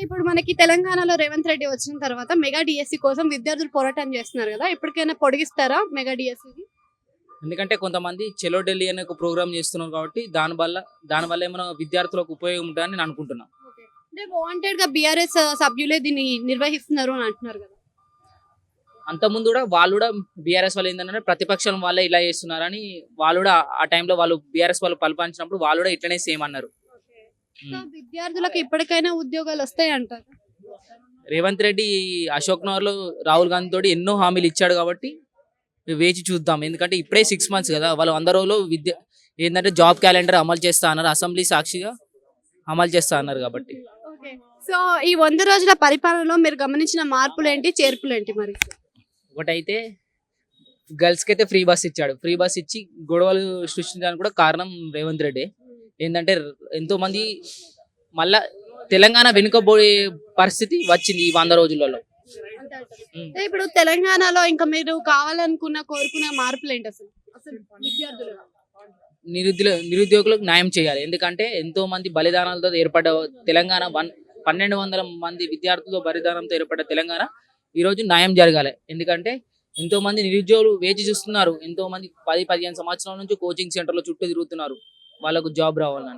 ఇప్పుడు మనకి తెలంగాణలో రేవంత్ రెడ్డి వచ్చిన తర్వాత మెగా డిఎస్సి కోసం విద్యార్థులు పోరాటం చేస్తున్నారు కదా. ఎప్పటికైనా పొడిగిస్తారా మెగా డిఎస్సి ఎందుకంటే కొంతమంది చెలో ఢిల్లీ అనే ఒక ప్రోగ్రామ్ చేస్తున్నారు కాబట్టి దానివల్ల దానివల్ల ఏమైనా విద్యార్థులకు ఉపయోగం ఉంటుందని నేను అనుకుంటున్నాను అంటే వాంటెడ్గా బీఆర్ఎస్ సభ్యులే దీన్ని నిర్వహిస్తున్నారు అని అంటున్నారు కదా. అంతకుముందు కూడా వాళ్ళు కూడా బీఆర్ఎస్ వాళ్ళు ఏంటంటే ప్రతిపక్షం వాళ్ళే ఇలా చేస్తున్నారని వాళ్ళు కూడా ఆ టైంలో వాళ్ళు బీఆర్ఎస్ వాళ్ళు పలిపించినప్పుడు వాళ్ళు కూడా ఇట్లనే సేమ్ అన్నారు. సో విద్యార్థులకు ఇప్పటికైనా ఉద్యోగాలు వస్తాయి అంటారు. రేవంత్ రెడ్డి అశోక్ నగర్లో రాహుల్ గాంధీ తోటి ఎన్నో హామీలు ఇచ్చాడు కాబట్టి వేచి చూద్దాం. ఎందుకంటే ఇప్పుడే సిక్స్ మంత్స్ కదా. వాళ్ళు వంద రోజులు విద్య ఏంటంటే జాబ్ క్యాలెండర్ అమలు చేస్తా అన్నారు. అసెంబ్లీ సాక్షిగా అమలు చేస్తా అన్నారు కాబట్టి. సో ఈ వంద రోజుల పరిపాలనలో మీరు గమనించిన మార్పులు ఏంటి చేర్పులు ఏంటి మరి? ఒకటైతే గర్ల్స్కి అయితే ఫ్రీ బస్ ఇచ్చాడు. ఫ్రీ బస్ ఇచ్చి గొడవలు సృష్టించడానికి కూడా కారణం రేవంత్ రెడ్డి. ఏంటంటే ఎంతో మంది మళ్ళా తెలంగాణ వెనుకబోయే పరిస్థితి వచ్చింది ఈ వంద రోజులలో. ఇప్పుడు తెలంగాణలో ఇంకా మీరు కావాలనుకున్న కోరుకున్న మార్పులు ఏంటి అసలు? నిరుద్యోగ నిరుద్యోగులకు న్యాయం చేయాలి. ఎందుకంటే ఎంతో మంది బలిదానాలతో ఏర్పడ్డ తెలంగాణ వన్ పన్నెండు వందల మంది విద్యార్థులతో బలిదానంతో ఏర్పడ్డ తెలంగాణ ఈ రోజు న్యాయం జరగాలి. ఎందుకంటే ఎంతో మంది నిరుద్యోగులు వేచి చూస్తున్నారు. ఎంతో మంది పది పదిహేను సంవత్సరాల నుంచి కోచింగ్ సెంటర్లో చుట్టూ తిరుగుతున్నారు. వాళ్ళకు జాబ్ రావాలని